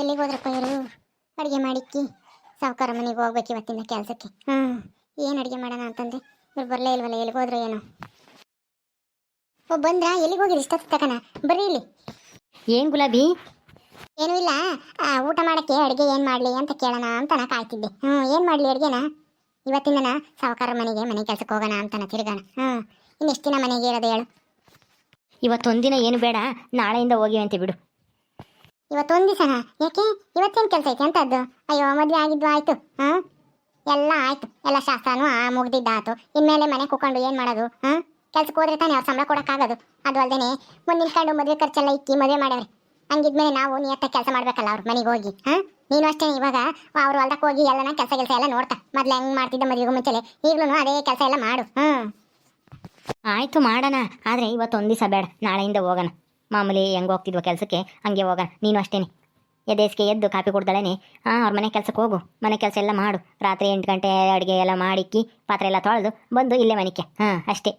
ಎಲ್ಲಿಗೆ ಹೋದ್ರಪ್ಪ ಇವರು? ಅಡುಗೆ ಮಾಡಿಕ್ಕಿ. ಸಾವುಕಾರ ಮನೆಗೆ ಹೋಗ್ಬೇಕು ಇವತ್ತಿಂದ ಕೆಲಸಕ್ಕೆ. ಹ್ಞೂ ಏನು ಅಡುಗೆ ಮಾಡೋಣ ಅಂತಂದೆ. ಇವ್ರು ಬರಲೇ ಇಲ್ವಲ್ಲ ಎಲ್ಲಿಗೆ ಹೋದ್ರೆ ಏನು. ಓ ಬಂದ್ರಾ? ಎಲ್ಲಿಗೆ ಹೋಗಿರಿ ಇಷ್ಟೊತ್ತು ತಕನ ಬರ್ರಿ ಇಲ್ಲಿ. ಏನು ಗುಲಾಬಿ? ಏನೂ ಇಲ್ಲ. ಊಟ ಮಾಡೋಕ್ಕೆ ಅಡುಗೆ ಏನು ಮಾಡಲಿ ಅಂತ ಕೇಳೋಣ ಅಂತ ನಾ ಕಾಯ್ತಿದ್ದೆ. ಹ್ಞೂ ಏನು ಮಾಡಲಿ ಅಡುಗೆನ? ಇವತ್ತಿಂದನ ಸಾವುಕಾರ ಮನೆಗೆ ಮನೆ ಕೆಲಸಕ್ಕೆ ಹೋಗೋಣ ಅಂತನ ತಿರುಗಣ ಹ್ಞೂ ಇನ್ನೆಷ್ಟು ದಿನ ಮನೆಗೆ ಇರೋದು ಹೇಳು. ಇವತ್ತೊಂದಿನ ಏನು ಬೇಡ ನಾಳೆಯಿಂದ ಹೋಗಿ ಅಂತ ಬಿಡು. ಇವತ್ತೊಂದು ದಿವಸನ ಯಾಕೆ? ಇವತ್ತೇನು ಕೆಲಸ ಐತೆ ಅಂತದ್ದು? ಅಯ್ಯೋ, ಮದುವೆ ಆಗಿದ್ವು ಆಯ್ತು, ಹಾಂ? ಎಲ್ಲ ಆಯ್ತು. ಎಲ್ಲ ಶಾಸ್ತ್ರನೂ ಆ ಮುಗ್ದಿದ್ದಾತು. ಇನ್ಮೇಲೆ ಮನೆ ಕೂಕೊಂಡು ಏನು ಮಾಡೋದು, ಹಾಂ? ಕೆಲ್ಸಕ್ಕೆ ಹೋದ್ರೆ ತಾನೇ ಅವ್ರು ಸಂಬಳ ಕೊಡೋಕ್ಕಾಗೋದು. ಅದು ಅಲ್ಲದೆ ಮುಂದೆ ನಿಂತ್ಕೊಂಡು ಮದುವೆ ಖರ್ಚೆಲ್ಲ ಇಕ್ಕಿ ಮದುವೆ ಮಾಡವ್ರಿ ಹಂಗಿದ್ಮೇಲೆ ನಾವು ನಿಯತ್ತ ಕೆಲಸ ಮಾಡಬೇಕಲ್ಲ ಅವ್ರ ಮನೆಗೆ ಹೋಗಿ, ಹಾಂ? ನೀನು ಅಷ್ಟೇ, ಇವಾಗ ಅವ್ರು ಹೊಲ್ದಕ್ಕೆ ಹೋಗಿ ಎಲ್ಲನ ಕೆಲಸ ಕೆಲಸ ಎಲ್ಲ ನೋಡ್ತಾ. ಮೊದ್ಲು ಹೆಂಗೆ ಮಾಡ್ತಿದ್ದ ಮದುವೆಗೂ ಮುಂಚೆಲೆ ಈಗಲೂ ಅದೇ ಕೆಲಸ ಎಲ್ಲ ಮಾಡು ಹ್ಞೂ ಆಯ್ತು ಮಾಡೋಣ, ಆದ್ರೆ ಇವತ್ತೊಂದು ದಿವಸ ಬೇಡ, ನಾಳೆಯಿಂದ ಹೋಗೋಣ. ಮಾಮೂಲಿ ಹೆಂಗೆ ಹೋಗ್ತಿದ್ವ ಕೆಲಸಕ್ಕೆ ಹಂಗೆ ಹೋಗ ನೀನು ಅಷ್ಟೇನೆ. ಎದೇಸ್ಗೆ ಎದ್ದು ಕಾಪಿ ಕೊಡ್ದಳೇನೆ. ಹಾಂ ಅವ್ರ ಮನೆ ಕೆಲಸಕ್ಕೆ ಹೋಗು. ಮನೆ ಕೆಲಸ ಎಲ್ಲ ಮಾಡು. ರಾತ್ರಿ ಎಂಟು ಗಂಟೆ ಅಡುಗೆ ಎಲ್ಲ ಮಾಡಿಕ್ಕಿ ಪಾತ್ರೆ ಎಲ್ಲ ತೊಳೆದು ಬಂದು ಇಲ್ಲೇ ಮನೆಗೆ. ಹಾಂ ಅಷ್ಟೇ.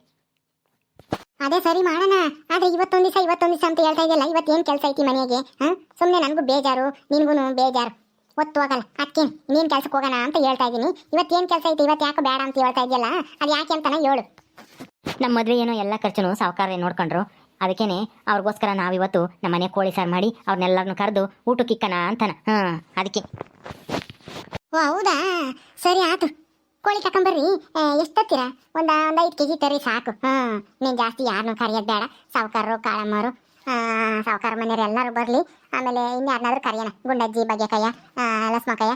ಅದೇ ಸರಿ ಮಾಡೋಣ. ಆದರೆ ಇವತ್ತೊಂದು ದಿವಸ ಇವತ್ತೊಂದು ದಿವಸ ಅಂತ ಹೇಳ್ತಾ ಇದೆಯಲ್ಲ ಏನು ಕೆಲಸ ಐತಿ ಮನೆಗೆ ಹಾಂ? ಸುಮ್ಮನೆ ನನಗೂ ಬೇಜಾರು ನಿನಗೂ ಬೇಜಾರು. ಒತ್ತು ಹೋಗಲ್ಲ. ಅದಕ್ಕೆ ನೀನ್ ಕೆಲಸಕ್ಕೆ ಹೋಗೋಣ ಅಂತ ಹೇಳ್ತಾ ಇದ್ದೀನಿ ಏನು ಕೆಲಸ ಐತಿ ಇವತ್ತು ಯಾಕೆ ಬೇಡ ಅಂತ ಹೇಳ್ತಾ ಇದೆಯಲ್ಲ ಅದು ಯಾಕೆ ಅಂತಾನೆ ಹೇಳು. ನಮ್ಮ ಮದುವೆ ಏನೋ ಎಲ್ಲ ಖರ್ಚು ಸಾವುಕಾರ ನೋಡ್ಕೊಂಡ್ರು. ಅದಕ್ಕೇನೆ ಅವ್ರಿಗೋಸ್ಕರ ನಾವಿವತ್ತು ನಮ್ಮ ಮನೆ ಕೋಳಿ ಸಾರು ಮಾಡಿ ಅವ್ರನ್ನೆಲ್ಲರನ್ನು ಕರೆದು ಊಟಕ್ಕೆ ಇಕ್ಕನ ಅಂತಾನ. ಹಾಂ ಅದಕ್ಕೆ. ಓ ಹೌದಾ? ಸರಿ ಆತು. ಕೋಳಿ ತಕೊಂಬರ್ರಿ. ಎಷ್ಟು ತತ್ತೀರಾ ಒಂದ ಒಂದು ಐದು ಕೆಜಿ ತರಿ ಸಾಕು. ಹಾಂ ನೀನು ಜಾಸ್ತಿ ಯಾರನ್ನೂ ಕರೆಯೋದು ಬೇಡ. ಸಾವುಕಾರರು ಕಾಳಮ್ಮರು ಸಾವುಕಾರ ಮನೆಯವರು ಎಲ್ಲರೂ ಬರಲಿ. ಆಮೇಲೆ ಇನ್ಯಾರನ್ನಾದ್ರೂ ಕರೆಯೋಣ. ಗುಂಡಜ್ಜಿ ಬಗೆಕಯ್ಯ ಲಸ್ಮಕಯ್ಯ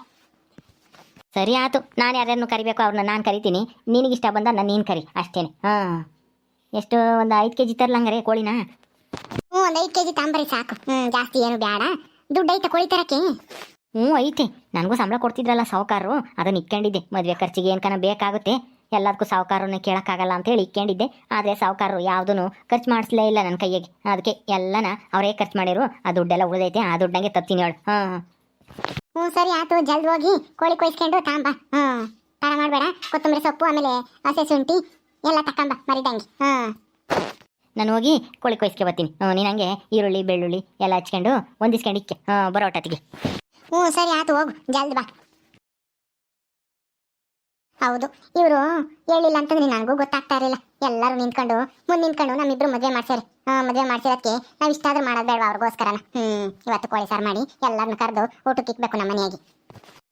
ಸರಿ ಆಯ್ತು ನಾನು ಯಾರ್ಯಾರನ್ನು ಕರಿಬೇಕು ಅವ್ರನ್ನ ನಾನು ಕರಿತೀನಿ. ನಿನಗಿಷ್ಟ ಬಂದ ನಾನು ನೀನು ಕರಿ. ಅಷ್ಟೇನೆ. ಹಾಂ. ಎಷ್ಟು ಒಂದು ಐದು ಕೆ ಜಿ ತರ್ಲಂಗಾರೆ ಕೋಳಿನ. ಹ್ಞೂ ಒಂದು ಐದು ಕೆ ಜಿ ತಾಂಬರಿ ಸಾಕು. ಹ್ಞೂ ಜಾಸ್ತಿ ಏನು ಬೇಡ ದುಡ್ಡು ಐತೆ ಕೋಳಿ ತರಕ್ಕೆ. ಹ್ಞೂ ಐತೆ. ನನಗೂ ಸಂಬಳ ಕೊಡ್ತಿದ್ರಲ್ಲ ಸಾವುಕಾರರು. ಅದನ್ನ ಇಟ್ಕೊಂಡಿದ್ದೆ. ಮದುವೆ ಖರ್ಚಿಗೆ ಏನ್ಕನ ಬೇಕಾಗುತ್ತೆ. ಎಲ್ಲದಕ್ಕೂ ಸಾವುಕಾರನ ಕೇಳೋಕ್ಕಾಗಲ್ಲ ಅಂತೇಳಿ ಇಟ್ಕೊಂಡಿದ್ದೆ. ಆದರೆ ಸಾವುಕಾರರು ಯಾವುದೂ ಖರ್ಚು ಮಾಡಿಸ್ಲೇ ಇಲ್ಲ ನನ್ನ ಕೈಗೆ. ಅದಕ್ಕೆ ಎಲ್ಲನ ಅವರೇ ಖರ್ಚು ಮಾಡಿರು. ಆ ದುಡ್ಡೆಲ್ಲ ಉಳಿದೈತೆ. ಆ ದುಡ್ಡಂಗೆ ತತ್ತೀನಿ ಹೇಳು ಹಾಂ ಹ್ಞೂ ಸರಿ ಆಯ್ತು ಜಲ್ದಿ ಹೋಗಿ ಕೋಳಿ ಕೊಯ್ಸ್ಕೊಂಡು ತಾಂಬ. ಹ್ಞೂ. ತಡ ಮಾಡಬೇಡ. ಕೊತ್ತಂಬರಿ ಸೊಪ್ಪು ಆಮೇಲೆ ಹಸೆ ಶುಂಠಿ ಎಲ್ಲ ತಕೊಂಬ ಮರಿದಂಗೆ. ಹಾಂ. ನಾನು ಹೋಗಿ ಕೋಳಿ ಕೊಯ್ಸ್ಕೆ ಬರ್ತೀನಿ. ಹ್ಞೂ ನೀನು ಹಂಗೆ ಈರುಳ್ಳಿ ಬೆಳ್ಳುಳ್ಳಿ ಎಲ್ಲ ಹಚ್ಕೊಂಡು ಹೊಂದಿಸ್ಕೊಂಡು ಇಕ್ಕೆ. ಹಾಂ ಬರೋ ಹ್ಞೂ ಸರಿ ಆಯ್ತು ಹೋಗು. ಜಲ್ದಿ ಬಾ. ಹೌದು ಇವರು ಹೇಳಿಲ್ಲ ಅಂತಂದ್ರೆ ನನಗೂ ಗೊತ್ತಾಗ್ತಾ ಇರಲಿಲ್ಲ. ಎಲ್ಲರೂ ನಿಂತ್ಕೊಂಡು ಮುಂದೆ ನಿಂತ್ಕೊಂಡು ನಮ್ಮಿಬ್ರು ಮದುವೆ ಮಾಡ್ಸ್ಯಾರೆ ಹಾಂ ಮದುವೆ ಮಾಡ್ಸಿರೋದಕ್ಕೆ ನಾವು ಇಷ್ಟಾದ್ರೂ ಮಾಡೋದು ಬೇಡವಾ ಅವ್ರಿಗೋಸ್ಕರನ? ಹ್ಞೂ ಇವತ್ತು ಕೋಳಿ ಸಾರು ಮಾಡಿ ಎಲ್ಲರನ್ನ ಕರೆದು ಊಟಕ್ಕೆ ಇಕ್ಬೇಕು ನಮ್ಮ ಮನೆಯಾಗಿ.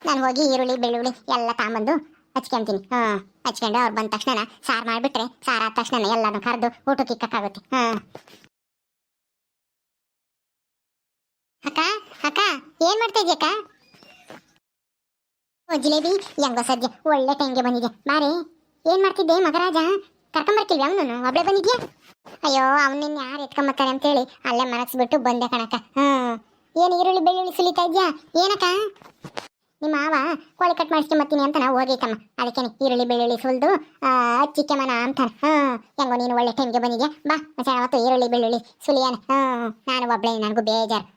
ನಾನು ಹೋಗಿ ಈರುಳ್ಳಿ ಬೆಳ್ಳುಳ್ಳಿ ಎಲ್ಲ ತಗೊಂಬಂದು ಹಚ್ಕೊಂತೀನಿ. ಹಾಂ, ಹಚ್ಕೊಂಡು ಅವ್ರು ಬಂದ ತಕ್ಷಣ ಸಾರು ಮಾಡಿಬಿಟ್ರೆ ಸಾರು ಆದ ತಕ್ಷಣ ಎಲ್ಲಾನು ಕರೆದು ಊಟಕ್ಕೆ ಇಕ್ಕಾಗುತ್ತೆ ಹಾಂ. ಅಕ್ಕ ಅಕ್ಕ, ಏನ್ ಮಾಡ್ತಾ ಇದೆಯಕ್ಕ? ಓ, ಜಿಲೇಬಿ, ಹೆಂಗೋ ಸದ್ಯ ಒಳ್ಳೆ ಟೈಮ್ಗೆ ಬಂದಿದೆ ಮಾರಿ ಏನ್ ಮಾಡ್ತಿದ್ದೆ ಮಗರಾಜ? ಕರ್ಕೊಂಬರ್ತಿಲ್ವಿ ಅವನು ಒಬ್ಳೆ ಬಂದಿದ್ಯಾ? ಅಯ್ಯೋ ಅವನಿನ್ನ ಯಾರು ಎತ್ಕೊಂಬತ್ತಾರೆ ಅಂತೇಳಿ ಅಲ್ಲೇ ಮನಸ್ಬಿಟ್ಟು ಬಂದೆ ಕಣಕ್ಕ. ಹ್ಮ್ ಏನು ಈರುಳ್ಳಿ ಬೆಳ್ಳುಳ್ಳಿ ಸುಲಿತಾ ಇದ್ಯಾ? ಏನಕ್ಕ? ನಿಮ್ಮ ಮಾವ ಕೋಳಿ ಕಟ್ ಮಾಡಿಸ್ಕೊಂಬತ್ತೀನಿ ಅಂತ ನಾವು ಹೋಗೈತಮ್ಮ. ಅದಕ್ಕೆ ಈರುಳ್ಳಿ, ಬೆಳ್ಳುಳ್ಳಿ ಸುಲ್ದು ಚಿಕ್ಕಮ್ಮನ ಮನ ಅಂತಾನೆ. ಹಾಂ, ಹೆಂಗೋ ನೀನು ಒಳ್ಳೆ ಟೈಮ್ಗೆ ಬಂದಿದ್ಯಾ? ಬಾ ಮತ್ತೆ ಅವತ್ತು ಈರುಳ್ಳಿ, ಬೆಳ್ಳುಳ್ಳಿ ಸುಲಿಯಾನ. ಹಾಂ, ನಾನು ಒಬ್ಬಳೇ ನನಗೂ ಬೇಜಾರು.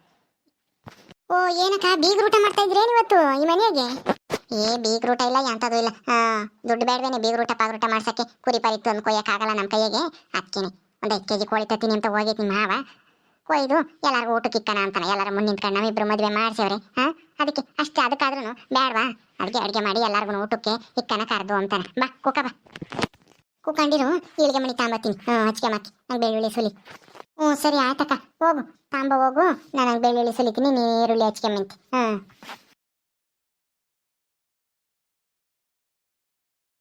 ಓ, ಏನಕ್ಕ, ಬೀಗ್ರೂಟ ಮಾಡ್ತಾ ಇದ್ರೇನು ಇವತ್ತು ಈ ಮನೆಗೆ ಏ, ಬೀಗ್ರೂಟ ಇಲ್ಲ ಎಂಥದ್ದು ಇಲ್ಲ. ಹಾಂ, ದುಡ್ಡು ಬೇಡವೇನೆ ಬೀಗ್ರೂಟ, ಪಾಗ್ರೂಟ ಮಾಡ್ಸೋಕ್ಕೆ. ಕುರಿ ಅಂದ್ ಕೊಯ್ಯಕ್ಕಾಗಲ್ಲ ನಮ್ಮ ಕೈಯಾಗೆ. ಅದಕ್ಕೇನೆ ಒಂದು ಐದು ಕೆ ಜಿ ಕೋಳಿ ತತ್ತೀನಿ ಅಂತ ಹೋಗೈತಿ ಮಾವ. ಕೊಯ್ದು ಎಲ್ಲರಿಗೂ ಊಟಕ್ಕೆ ಇಕ್ಕಣ ಅಂತಾನೆ. ಎಲ್ಲರ ಮುಂದೆ ನಿಂತ್ಕೊಂಡು ನಾವಿಬ್ರು ಮದುವೆ ಮಾಡ್ಸೇವ್ರೆ. ಹಾ? ಅದಕ್ಕೆ ಅಷ್ಟೇ ಅದಕ್ಕಾದ್ರೂ ಬೇಡವಾ? ಅಡುಗೆ ಅಡುಗೆ ಮಾಡಿ ಎಲ್ಲರಿಗೂ ಊಟಕ್ಕೆ ಇಕ್ಕನ ಕರೆದು ಅಂತಾನೆ. ಬಾ, ಕೂಕ ಬಾ. ಕುಕ್ಕಂಡಿರು ಇಳಿಗೆ ಮಣಿ ತಾಂಬತ್ತೀನಿ. ಹ್ಞೂ ಹಚ್ಕೆ ಮಾಕಿ ನಂಗೆ ಬೆಳ್ಳುಳ್ಳಿ ಸುಲಿ. ಹ್ಞೂ ಸರಿ ಆಯ್ತಕ್ಕ. ಹೋಗು. ತಾಂಬ ಹೋಗು. ನಾನು ಬೆಳ್ಳುಳ್ಳಿ ಸುಲಿತೀನಿ ನೀನು ಈರುಳ್ಳಿ ಹಚ್ಕೊಂಬಂತಿ ಹ್ಞೂ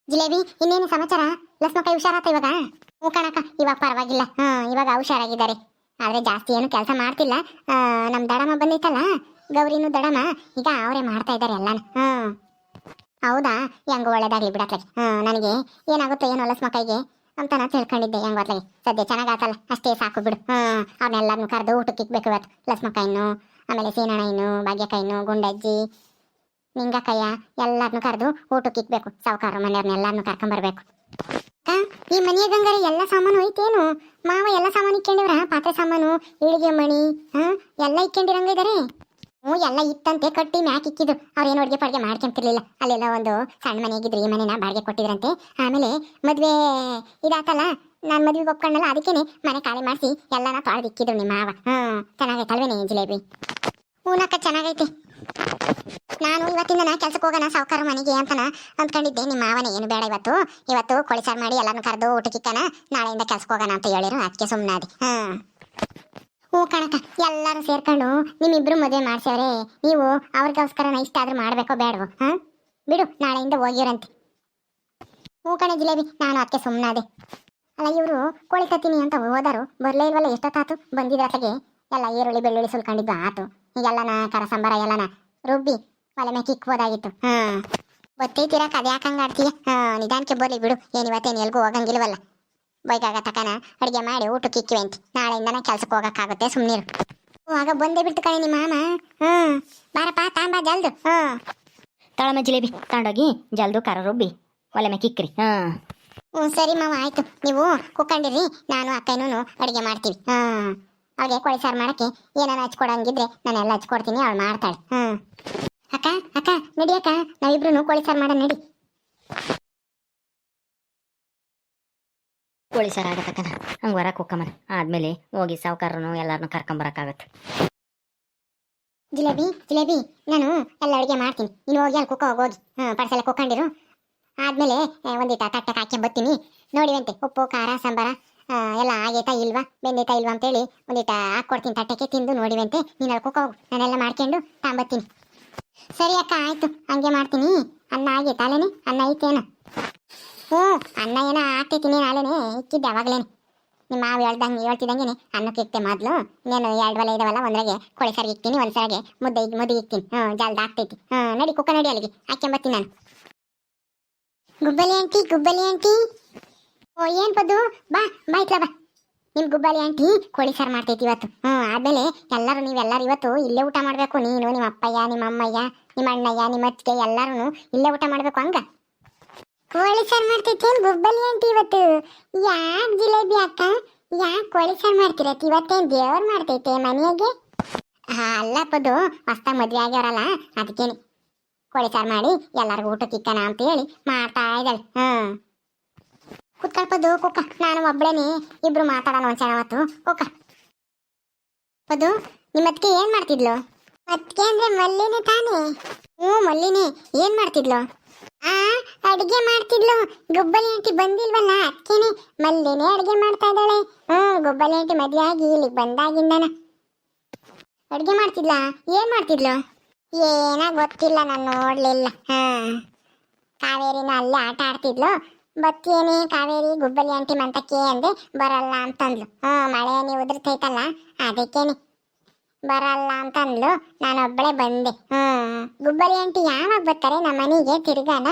ಜಿಲೇಬಿ, ಇನ್ನೇನು ಸಮಾಚಾರ? ಲಕ್ಷ್ಮಕ್ಕ ಹುಷಾರಾತ ಇವಾಗ? ಹ್ಞೂ ಕಣಕ್ಕ, ಇವಾಗ ಪರವಾಗಿಲ್ಲ. ಹ್ಞೂ ಇವಾಗ ಹುಷಾರಾಗಿದ್ದಾರೆ. ಆದರೆ ಜಾಸ್ತಿ ಏನು ಕೆಲಸ ಮಾಡ್ತಿಲ್ಲ. ನಮ್ಮ ದಡಮ್ಮ ಬಂದೈತಲ್ಲ ಗೌರಿನೂ ದಡಮ ಈಗ ಅವರೇ ಮಾಡ್ತಾ ಇದ್ದಾರೆ ಎಲ್ಲಾನು. ಹೌದಾ? ಹೆಂಗ ಒಳ್ಳೇದಾಗ್ಲಿ ಬಿಡತ್ಲೆ ನನಗೆ ಏನಾಗುತ್ತೋ ಏನು ಹೊಲಸ್ ಅಂತ ನಾನು ತಿಳ್ಕೊಂಡಿದ್ದೆ ಹೆಂಗ್ ಬರ್ಲಿ ಸದ್ಯ ಚೆನ್ನಾಗಾತಲ್ಲ, ಅಷ್ಟೇ ಸಾಕು ಬಿಡು. ಹಾಂ ಅವ್ರನ್ನೆಲ್ಲರನ್ನು ಕರೆದು ಊಟಕ್ಕೆ ಇಕ್ಬೇಕು ಇವತ್ತು. ಲಕ್ಷ್ಮಕ್ಕಯ್ಯನು ಆಮೇಲೆ ಸೀನಣ್ಣಯ್ಯನು ಇನ್ನು ಗುಂಡಜ್ಜಿ ನಿಂಗಕ್ಕಯ್ಯ ಎಲ್ಲರನ್ನು ಕರೆದು ಊಟಕ್ಕೆ ಇಕ್ಬೇಕು. ಸಾವುಕಾರ ಮನೆಯವ್ರನ್ನೆಲ್ಲರನ್ನು ಕರ್ಕೊಂಬರ್ಬೇಕು. ಈ ಮನೆಯ ಗಂಗಾರ ಎಲ್ಲ ಸಾಮಾನು ಐತೇನು? ಮಾವ ಎಲ್ಲ ಸಾಮಾನು ಇಕ್ಕೊಂಡಿವ್ರ? ಪಾತ್ರೆ ಸಾಮಾನು, ಇಳಿಗೆ ಮಣಿ ಹಾ ಎಲ್ಲ ಇಕ್ಕೊಂಡಿರಂಗ ಇದಾರೆ? ಹ್ಞೂ, ಎಲ್ಲ ಇತ್ತಂತೆ, ಕಟ್ಟಿ ಮ್ಯಾಕ್ ಇಕ್ಕಿದ್ದು. ಅವ್ರೇನು ಅಡುಗೆ ಪಡುಗೆ ಮಾಡ್ಕೊಂತಿರ್ಲಿಲ್ಲ. ಅಲ್ಲೆಲ್ಲ ಒಂದು ಸಣ್ಣ ಮನೆ ಇದ್ರಿ ಈ ಮನೆನ ಬಾಡಿಗೆ ಕೊಟ್ಟಿದ್ರಂತೆ. ಆಮೇಲೆ ಮದುವೆ ಇದಾತಲ್ಲ, ನಾನು ಮದುವೆಗೆ ಒಪ್ಕೊಂಡಲ್ಲ, ಅದಕ್ಕೇನೆ ಮನೆ ಖಾಲಿ ಮಾಡಿಸಿ ಎಲ್ಲನ ತೊಳೆದು ಇಕ್ಕಿದ್ರು ನಿಮ್ಮ ಮಾವ. ಹ್ಞೂ, ಚೆನ್ನಾಗೈತಲ್ವೇನೆ ಜಿಲೇಬಿ? ಹೂನಕ್ಕ ಚೆನ್ನಾಗೈತೆ. ನಾನು ಇವತ್ತಿಂದ ಕೆಲ್ಸಕ್ಕೆ ಹೋಗೋಣ, ಸಾವುಕಾರ ಮನೆಗೆ ಅಂತನ ಅಂದ್ಕೊಂಡಿದ್ದೆ. ನಿಮ್ಮ ಮಾವನ, ಏನು ಬೇಡ ಇವತ್ತು. ಇವತ್ತು ಕೋಳಿ ಸಾರು ಮಾಡಿ ಎಲ್ಲಾನು ಕರೆದು ಊಟಕ್ಕಿಕ್ಕನ ನಾಳೆಯಿಂದ ಕೆಲ್ಸಕ್ಕೆ ಹೋಗೋಣ ಅಂತ ಹೇಳಿರು ಅದಕ್ಕೆ ಸುಮ್ಮನಾದೆ ಹಾಂ ಹ್ಞೂ ಕಣಕ ಎಲ್ಲರೂ ಸೇರ್ಕೊಂಡು ನಿಮ್ಮಿಬ್ರು ಮದುವೆ ಮಾಡ್ಸವ್ರೆ ನೀವು ಅವ್ರಿಗೋಸ್ಕರನ ಇಷ್ಟ ಆದ್ರೂ ಮಾಡಬೇಕೋ ಬೇಡವೋ, ಹಾಂ? ಬಿಡು, ನಾಳೆಯಿಂದ ಹೋಗಿರಂತೆ. ಹ್ಞೂ ಕಣೆ ಜಿಲೇಬಿ, ನಾನು ಅಕ್ಕೆ ಸುಮ್ಮನಾದೆ ಅಲ್ಲ, ಇವರು ಕೋಳಿ ತತ್ತೀನಿ ಅಂತ ಹೋದರು, ಬರಲೇ ಇಲ್ವಲ್ಲ, ಎಷ್ಟೊತ್ತಾತು? ಬಂದಿದ್ರತ್ಗೆ ಎಲ್ಲ ಈರುಳ್ಳಿ, ಬೆಳ್ಳುಳ್ಳಿ ಸುಲ್ಕೊಂಡಿದ್ದು ಆತು. ಈಗೆಲ್ಲನ ಕರ ಸಂಬಾರ ಎಲ್ಲನ ರುಬ್ಬಿ ಒಲೆ ಮೇಲೆ ಕಿಕ್ಬೋದಾಗಿತ್ತು ಹಾಂ. ಗೊತ್ತೈತಿರಕ್ಕೆ ಅದು ಯಾಕೆ ಹಂಗೆ ಆಡ್ತೀಯ? ಹಾಂ, ನಿಧಾನಕ್ಕೆ ಬೋಲಿ ಬಿಡು. ಏನಿವತ್ತೇನು ಎಲ್ಗೂ ಹೋಗಂಗಿಲ್ವಲ್ಲ. ಬೈಕಾಗ ತಕನ ಅಡುಗೆ ಮಾಡಿ ಊಟಕ್ಕೆ ಇಕ್ಕಿವೆ ಅಂತ. ನಾಳೆಯಿಂದನ ಕೆಲ್ಸಕ್ಕೆ ಹೋಗೋಕ್ಕಾಗುತ್ತೆ ಸುಮ್ಮನಿರು ಆಗ ಬಂದೇ ಬಿಡ್ತು ಕಣೆ ನಿಮ್ಮ ಮಾಮ. ಹ್ಞೂ ಬಾರಪ್ಪ ತಾಂಬ ಜಲ್ದು. ಹ್ಞೂ ತಳಮ ಜಿಲೇಬಿ ತಗೊಂಡೋಗಿ ಜಲ್ದು ಕರ ರುಬ್ಬಿ ಒಲೆ ಮೇಲೆ ಕಿಕ್ಕ್ರಿ ಹಾಂ ಹ್ಞೂ ಸರಿ ಮಾವ ಆಯ್ತು. ನೀವು ಕುಕ್ಕಂಡಿರಿ ನಾನು ಅಕ್ಕನೂ ಅಡುಗೆ ಮಾಡ್ತೀವಿ. ಹಾಂ ಅವಳಿಗೆ ಕೋಳಿ ಸಾರು ಮಾಡಕ್ಕೆ ಏನಾರು ಹಚ್ಕೊಡಂಗಿದ್ರೆ ನಾನೆಲ್ಲ ಹಚ್ಕೊಡ್ತೀನಿ ಅವಳು ಮಾಡ್ತಾಳೆ. ಹಾಂ ಅಕ್ಕ ಅಕ್ಕ ನಡಿ ಅಕ್ಕ ನಾವಿಬ್ರು ಕೋಳಿ ಸಾರು ಮಾಡೋಣ ನಡಿ. ಕೋಳಿ ಸಾರು ಆಗತ್ತಕ್ಕನ ಹಂಗೆ ಹೊರಕ್ಕೆ ಹೋಕ್ಕಮ್ಮನ ಆದಮೇಲೆ ಹೋಗಿ ಸಾವುಕಾರನು ಎಲ್ಲರನ್ನೂ ಕರ್ಕೊಂಬರಕ್ಕಾಗತ್ತೆ ಜಿಲೇಬಿ ಜಿಲೇಬಿ, ನಾನು ಎಲ್ಲ ಅಡುಗೆ ಮಾಡ್ತೀನಿ. ನೀನು ಹೋಗಿ ಅಲ್ಲಿ ಕುಕ್ಕ, ಹೋಗಿ. ಹಾಂ ಪಡ್ಸೆಲ್ಲ ಕುಕ್ಕೊಂಡಿರು. ಆದಮೇಲೆ ಒಂದಿಟ ತಟ್ಟಕ್ಕೆ ಹಾಕಿ ಬರ್ತೀನಿ ನೋಡಿವಂತೆ ಉಪ್ಪು, ಖಾರ, ಸಾಂಬಾರ ಎಲ್ಲ ಆಗೈತಾ ಇಲ್ವಾ, ಬೆಂದೈತಾ ಇಲ್ವಾ ಅಂತೇಳಿ ಒಂದಿಟ ಹಾಕ್ಕೊಡ್ತೀನಿ ತಟ್ಟಕ್ಕೆ ತಿಂದು ನೋಡಿವಂತೆ ನೀನು ಅಲ್ಲಿ ಕುಕ್ಕ, ಹೋಗು. ನಾನೆಲ್ಲ ಮಾಡ್ಕೊಂಡು ತಾಂಬತ್ತೀನಿ. ಸರಿ ಅಕ್ಕ, ಆಯ್ತು. ಹಂಗೆ ಮಾಡ್ತೀನಿ. ಅನ್ನ ಆಗೈತಾ ಅಲ್ಲೇನೆ? ಅನ್ನ ಐತೇನು? ಹ್ಞೂ, ಅನ್ನ ಏನೋ ಆಗ್ತೈತೀನಿ ನಾಳೆನೆ ಇಕ್ಕಿದ್ದೆ ಅವಾಗಲೇನೆ. ನಿಮ್ಮ ಮಾವು ಹೇಳ್ದಂಗೆ ಹೇಳ್ತಿದ್ದಂಗೆ ಅನ್ನಕ್ಕೆ ಇಕ್ತೆ ಮೊದಲು. ಇನ್ನೇನು ಎರಡು ಒಲೆ ಇದಾವಲ್ಲ, ಒಂದ್ರಾಗೆ ಕೋಳಿ ಸಾರಿಗೆ ಇಕ್ತೀನಿ, ಒಂದು ಸಾರಿಗೆ ಮುದ್ದೆ ಮುದ್ದೆ ಇಕ್ತೀನಿ. ಹ್ಞೂ, ಜಲ್ದ ಆಗ್ತೈತಿ ಹ್ಞೂ, ನಡಿ ಕುಕ್ಕ, ನಡಿ ಅಲ್ಲಿಗೆ. ಹಾಕ್ಕೊಂಬತ್ತೀನಿ ನಾನು. ಗುಬ್ಬಲಿ ಆಂಟಿ ಗುಬ್ಬಲಿ ಆಂಟಿ. ಓ, ಏನು ಪದ್ದು? ಬಾ ಬಾ ಇತ್ಲ, ಬಾ. ನಿಮ್ಮ ಗುಬ್ಬಲಿ ಆಂಟಿ ಕೋಳಿ ಸಾರು ಮಾಡ್ತೈತಿ ಇವತ್ತು. ಹ್ಞೂ, ಆದಮೇಲೆ ಎಲ್ಲರೂ ನೀವೆಲ್ಲರೂ ಇವತ್ತು ಇಲ್ಲೇ ಊಟ ಮಾಡಬೇಕು. ನೀನು ನಿಮ್ಮ ಅಪ್ಪಯ್ಯ ನಿಮ್ಮ ಅಮ್ಮಯ್ಯ, ನಿಮ್ಮ ಅಣ್ಣಯ್ಯ, ನಿಮ್ಮ ಅತ್ತಿಗೆ ಎಲ್ಲರೂ ಇಲ್ಲೇ ಊಟ ಮಾಡಬೇಕು ಹಂಗ? ಕೋಳಿ ಸಾರು ಮಾಡ್ತಿರ್ತೀನಿ ಗುಬ್ಬಲಿ ಆಂಟಿ ಇವತ್ತು? ಯಾಕೆ ಜಿಲೇಬಿ ಅಕ್ಕ? ಯಾಕೆ ಕೋಳಿ ಸಾರು ಮಾಡ್ತಿರತ್ತೆ ಇವತ್ತೇನು ದೇವ್ರು ಮಾಡ್ತೈತೆ ಮನೆಯಾಗೆ? ಹಾ, ಅಲ್ಲ ಪದು ಹೊಸ್ತ ಮದ್ವೆ ಆಗ್ಯವರಲ್ಲ ಅದಕ್ಕೇನೆ ಕೋಳಿ ಸಾರು ಮಾಡಿ ಎಲ್ಲರಿಗೂ ಊಟಕ್ಕೆ ಇಕ್ಕನ ಅಂತ ಹೇಳಿ ಮಾಡ್ತಾ ಇದ್ದಾಳೆ. ಹ್ಞೂ ಕುತ್ಕೊಳ್ಪದು ಕುಕ್ಕ ನಾನು ಒಬ್ಬಳೇನೆ ಇಬ್ರು ಮಾತಾಡೋಣ ಒಂದ್ಸಲ ಅವತ್ತು ಕುಕ್ಕ ಪದು ನಿಮ್ಮ ಏನು ಮಾಡ್ತಿದ್ಲು? ಅತ್ತಿಗೆ ಅಂದ್ರೆ ಮಲ್ಲಿನೇ ತಾನೇ? ಹ್ಞೂ, ಮಲ್ಲಿನೇ. ಏನು ಮಾಡ್ತಿದ್ಲು? ಆ, ಅಡಿಗೆ ಮಾಡ್ತಿದ್ಲು. ಗುಬ್ಬಲಿ ಆಂಟಿ ಬಂದಿಲ್ವಲ್ಲ ಅದಕ್ಕೇನೆ ಮಲ್ಲೇನೆ ಅಡಿಗೆ ಮಾಡ್ತಾ ಇದ್ದಾಳೆ. ಹ್ಮ್ ಗುಬ್ಬಲಿ ಆಂಟಿ ಮದ್ಯಾಗಿ ಆಗಿ ಇಲ್ಲಿಗೆ ಬಂದಾಗಿಂದನ. ಅಡಿಗೆ ಮಾಡ್ತಿದ್ಲಾ? ಏನ್ ಮಾಡ್ತಿದ್ಲು? ಏನ ಗೊತ್ತಿಲ್ಲ, ನಾನು ನೋಡ್ಲಿಲ್ಲ. ಹಾ. ಕಾವೇರಿನ ಅಲ್ಲೇ ಆಟ ಆಡ್ತಿದ್ಲು. ಬತ್ತೇನೆ ಕಾವೇರಿ, ಗುಬ್ಬಲಿ ಆಂಟಿ ಮಂತಕ್ಕೆ ಅಂದೆ, ಬರಲ್ಲ ಅಂತಂದ್ಲು. ಹ್ಞೂ, ಮಳೆ ನೀವು ಉದುರ್ತೈತಲ್ಲ ಅದಕ್ಕೇನೆ. ಬರಲ್ಲ ಅಂತಂದ್ಲು ನಾನು ಒಬ್ಬಳೇ ಬಂದೆ. ಹ್ಮ್ ಗುಬ್ಬಲಿ ಆಂಟಿ ಯಾವಾಗ ಬರ್ತಾರೆ? ನಮ್ಮ ಮನೆಗೆ ತಿರುಗಾನ.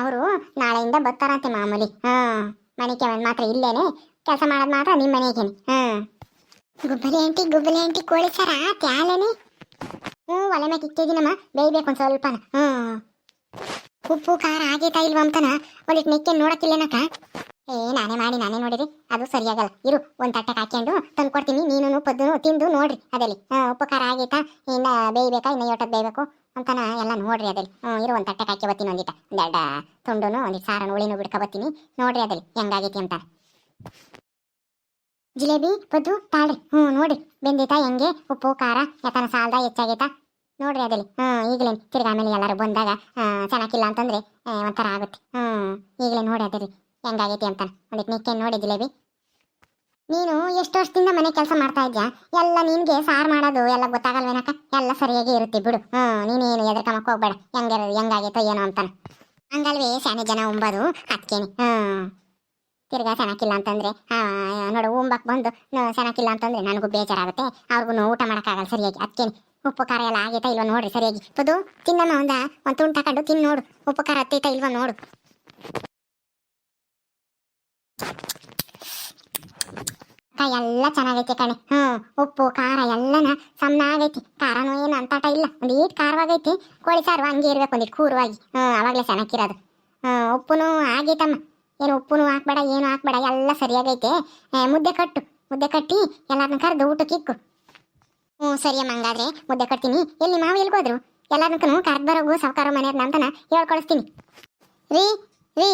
ಅವರು ನಾಳೆಯಿಂದ ಬರ್ತಾರಂತೆ ಮಾಮೂಲಿ. ಹ್ಮ್ ಮನೆ ಕೆಲವೊಂದು ಮಾತ್ರ ಇಲ್ಲೇನೆ. ಕೆಲಸ ಮಾಡೋದು ಮಾತ್ರ ನಿಮ್ಮ ಮನೆಗೇನೆ. ಹಾ. ಗುಬ್ಬಲಿ ಆಂಟಿ ಗುಬ್ಬಲಿ ಆಂಟಿ, ಕೋಳಿ ಸರ ತ್ಯಾಲೇನೆ ಹ್ಞೂ, ಒಲೆ ಮ್ಯಾಕೆ ಇಟ್ಟಿದ್ದೀನಮ್ಮ. ಬೇಯ್ಬೇಕು ಒಂದು ಸ್ವಲ್ಪನ. ಹ್ಞೂ. ಉಪ್ಪು, ಖಾರ, ಆಗೈತಾ ಇಲ್ವಾ ಅಂತನ ಒಂದಿಟ್ಟು ನೆಕ್ಕೆ ನೋಡಕ್ಕಿಲ್ಲೇನಕ್ಕ? ಏ, ನಾನೇ ಮಾಡಿ, ನಾನೇ ನೋಡಿರಿ. ಅದು ಸರಿಯಾಗಲ್ಲ. ಇರು, ಒಂದು ತಟ್ಟಕ್ಕೆ ಹಾಕ್ಕೊಂಡು ತಂದು ಕೊಡ್ತೀನಿ. ನೀನು ಪದ್ದು ತಿಂದು ನೋಡ್ರಿ ಅದಲ್ಲಿ ಉಪಕಾರ ಆಗೈತಾ? ಇನ್ನ ಬೇಯ್ಬೇಕಾ? ಇನ್ನು ಯೋಟದ್ ಬೇಯ್ಬೇಕು ಅಂತನ ಎಲ್ಲ ನೋಡ್ರಿ ಅದಲ್ಲಿ ಇರು, ಒಂದು ತಟ್ಟಕ್ಕೆ ಹಾಕಿ ಬತ್ತೀನಿ ಒಂದಿಟ. ದಡ್ಡ ತುಂಡುನು ಒಂದಿಟ್ಟು ಸಾರನು ಬಿಡ್ಕ ಬತ್ತೀನಿ. ನೋಡ್ರಿ ಅದಲ್ಲಿ ಹೆಂಗಾಗೈತಿ ಅಂತ. ಜಿಲೇಬಿ, ಪದ್ದು, ತಾಳ್ರಿ. ಹ್ಞೂ ನೋಡ್ರಿ. ಬೆಂದಿತಾ, ಹೆಂಗೆ? ಉಪ್ಪು, ಖಾರ ಯಾಕನ ಸಾಲದ, ಹೆಚ್ಚಾಗೈತಾ? ನೋಡ್ರಿ ಅದಲ್ಲಿ ಹ್ಞೂ ಈಗಲೇ ತಿರ್ಗಿ ಆಮೇಲೆ ಎಲ್ಲರೂ ಬಂದಾಗ ಚೆನ್ನಾಗಿಲ್ಲ ಅಂತಂದ್ರೆ ಒಂಥರ ಆಗುತ್ತೆ. ಹ್ಞೂ ಈಗಲೇ ನೋಡಿ ಅದಿರಿ ಹೆಂಗಾಗೈತಿ ಅಂತ. ಅದಕ್ಕೆ ನಿಕ್ಕೆ ನೋಡಿ, ಜಿಲೇಬಿ. ನೀನು ಎಷ್ಟು ವರ್ಷದಿಂದ ಮನೆ ಕೆಲಸ ಮಾಡ್ತಾ ಇದ್ಯಾ? ಎಲ್ಲ ನಿನ್ಗೆ ಸಾರು ಮಾಡೋದು, ಎಲ್ಲ ಗೊತ್ತಾಗಲ್ವೇನಕ್ಕ? ಎಲ್ಲ ಸರಿಯಾಗಿ ಇರುತ್ತೆ ಬಿಡು. ಹ್ಞೂ ನೀನೇನು ಎದ್ರಕಮಕ್ಕೆ ಹೋಗ್ಬೇಡ. ಹೆಂಗ ಹೆಂಗಾಗೈತೋ ಏನೋ ಅಂತಾನೆ. ಹಂಗಲ್ವೇ, ಶಾನೆ ಜನ ಉಂಬೋದು ಹತ್ಕೇನಿ ಹ್ಞೂ ತಿರ್ಗಾ ಚೆನ್ನಾಗಿಲ್ಲ ಅಂತಂದ್ರೆ ನೋಡು ಉಂಬಕ್ ಬಂದು ಚೆನ್ನಾಗಿಲ್ಲ ಅಂತಂದ್ರೆ ನನಗೂ ಬೇಜಾರಾಗುತ್ತೆ. ಅವ್ರಿಗೂ ಊಟ ಮಾಡೋಕ್ಕಾಗಲ್ಲ ಸರಿಯಾಗಿ ಅದಕ್ಕೇನೆ ಉಪ್ಪು, ಖಾರ ಎಲ್ಲ ಆಗೈತಾ ಇಲ್ವ ನೋಡ್ರಿ ಸರಿಯಾಗಿ. ಅದು ತಿನ್ನಮ್ಮ ಒಂದ? ಒಂದು ತುಂಡು ತಕೊಂಡು ತಿನ್ನು ನೋಡು. ಉಪ್ಪು, ಖಾರ ಹತ್ತೈತಾ ಇಲ್ವ ನೋಡು. ಎಲ್ಲ ಚೆನ್ನಾಗೈತೆ ಕಣೆ. ಹ್ಞೂ ಉಪ್ಪು, ಖಾರ ಎಲ್ಲನ ಸಣ್ಣ ಆಗೈತಿ ಖಾರನೂ ಏನು ಅಂತಾಟ ಇಲ್ಲ. ಒಂದು ಈಟ್ ಖಾರವಾಗೈತಿ. ಕೋಳಿ ಸಾರು ಹಂಗೆ ಇರ್ಬೇಕು ಒಂದು ಕೂರುವಾಗಿ. ಹ್ಞೂ ಅವಾಗಲೇ ಚೆನ್ನಾಗಿರೋದು ಹ್ಞೂ ಉಪ್ಪುನೂ ಆಗೈತಮ್ಮ. ಏನು ಉಪ್ಪುನು ಹಾಕ್ಬೇಡ, ಏನು ಹಾಕ್ಬೇಡ, ಎಲ್ಲ ಸರಿಯಾಗೈತೆ. ಮುದ್ದೆ ಕಟ್ಟು, ಮುದ್ದೆ ಕಟ್ಟಿ ಎಲ್ಲರನ್ನ ಕರೆದು ಊಟಕ್ಕೆ ಇಕ್ಕು. ಹ್ಞೂ ಸರಿ ಅಮ್ಮ, ಹಂಗಾದ್ರೆ ಮುದ್ದೆ ಕಟ್ತೀನಿ. ಎಲ್ಲಿ ಮಾವು ಎಲ್ಗೋದ್ರು ಎಲ್ಲದಕ್ಕೂ ಕರೆದು ಬರೋಗು ಸಾವುಕಾರ ಮನೆಯವ್ರನ್ನ ಅಂತನ ಹೇಳ್ಕೊಳಿಸ್ತೀನಿ. ರೀ ರೀ.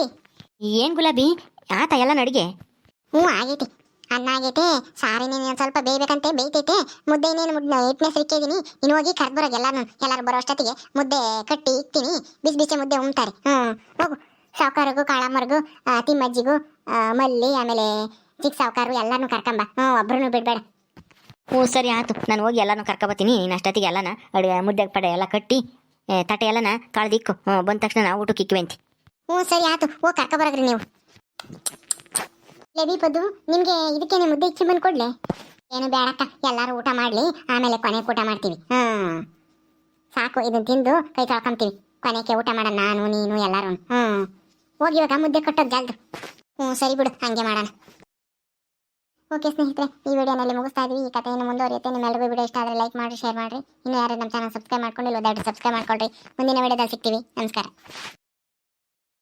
ಏನು ಗುಲಾಬಿ? ಆತ ಎಲ್ಲ ನಡಿಗೆ. ಹ್ಞೂ ಆಗೈತಿ. ಅನ್ನ ಆಗೈತೆ ಸಾರಿನೇನು ಒಂದು ಸ್ವಲ್ಪ ಬೇಯಬೇಕಂತೆ ಬೇಯ್ತೈತೆ. ಮುದ್ದೆ ಇನ್ನೇನು ಮುದ್ದೆ ಇಟ್ಟನೆ ಸಿಕ್ಕಿದೀನಿ ಇನ್ನು ಹೋಗಿ ಕರ್ದ್ ಬರೋದು ಎಲ್ಲರೂ ಎಲ್ಲರೂ ಬರೋ ಅಷ್ಟೊತ್ತಿಗೆ ಮುದ್ದೆ ಕಟ್ಟಿ ಇಕ್ತೀನಿ. ಬಿಸಿ ಬಿಸಿ ಮುದ್ದೆ ಉಮ್ತಾರೆ ಹ್ಞೂ ಹೋಗು. ಸಾವುಕಾರಿಗೂ ಕಾಳಮ್ಮರಿಗೂ ತಿಮ್ಮಜ್ಜಿಗೂ ಮಲ್ಲಿ ಆಮೇಲೆ ಚಿಕ್ಕ ಸಾವುಕಾರು ಎಲ್ಲಾನು ಕರ್ಕೊಂಬ. ಹ್ಞೂ ಒಬ್ರು ಬಿಡಬೇಡ. ಹ್ಞೂ ಸರಿ ಆಯ್ತು. ನಾನು ಹೋಗಿ ಎಲ್ಲನೂ ಕರ್ಕೊಬತ್ತೀನಿ ನೀನು ಅಷ್ಟೊತ್ತಿಗೆ ಎಲ್ಲನ ಅಡುಗೆ ಮುದ್ದೆ ಪಡೆ ಎಲ್ಲ ಕಟ್ಟಿ ತಟ್ಟೆ ಎಲ್ಲನ ಕಳೆದಿಕ್ಕು ಹ್ಞೂ ಬಂದ ತಕ್ಷಣ ನಾವು ಊಟಕ್ಕೆ ಇಕ್ಕಿವೆಂತಿ. ಹ್ಞೂ ಸರಿ ಆಯ್ತು. ಹೋಗಿ ಕರ್ಕೊಬರಗ್ರಿ ನೀವು. ಲೇವಿ ಪದು ನಿಮಗೆ ಇದಕ್ಕೇನೆ ಮುದ್ದೆ ಇಚ್ಚಿ ಬಂದು ಕೊಡ್ಲೆ ಏನು ಬೇಡಕ್ಕ ಎಲ್ಲರೂ ಊಟ ಮಾಡ್ಲಿ, ಆಮೇಲೆ ಕೊನೆಗೆ ಊಟ ಮಾಡ್ತೀವಿ. ಹ್ಞೂ ಸಾಕು ಇದನ್ನು ತಿಂದು ಕೈ ತೊಳ್ಕೊಂತೀವಿ. ಕೊನೆಗೆ ಊಟ ಮಾಡೋಣ ನಾನು, ನೀನು, ಎಲ್ಲರೂ. ಹ್ಞೂ ಹೋಗಿ ಇವಾಗ ಮುದ್ದೆ ಕೊಟ್ಟೋದು ಜಲ್ದು. ಹ್ಞೂ ಸರಿ ಬಿಡು, ಹಂಗೆ ಮಾಡೋಣ. ಓಕೆ ಸ್ನೇಹಿತರೆ, ಈ ವಿಡಿಯೋನಲ್ಲಿ ಮುಗಿಸ್ತಾ ಇದೀವಿ. ಈ ಕಥೆಯನ್ನು ಮುಂದುವರಿಯುತ್ತೆ. ನಿಮ್ಮೆಲ್ಲರಿಗೂ ವಿಡಿಯೋ ಇಷ್ಟ ಆದರೆ ಲೈಕ್ ಮಾಡಿ ಶೇರ್ ಮಾಡಿರಿ. ಇನ್ನೂ ಯಾರು ನಮ್ಮ ಚಾನಲ್ ಸಬ್ಸ್ಕ್ರೈಬ್ ಮಾಡ್ಕೊಂಡಿಲ್ಲ ದಯವಿಟ್ಟು ಸಬ್ಸ್ಕ್ರೈಬ್ ಮಾಡ್ಕೊಳ್ರಿ. ಮುಂದಿನ ವಿಡಿಯೋದಲ್ಲಿ ಸಿಗ್ತೀವಿ. ನಮಸ್ಕಾರ.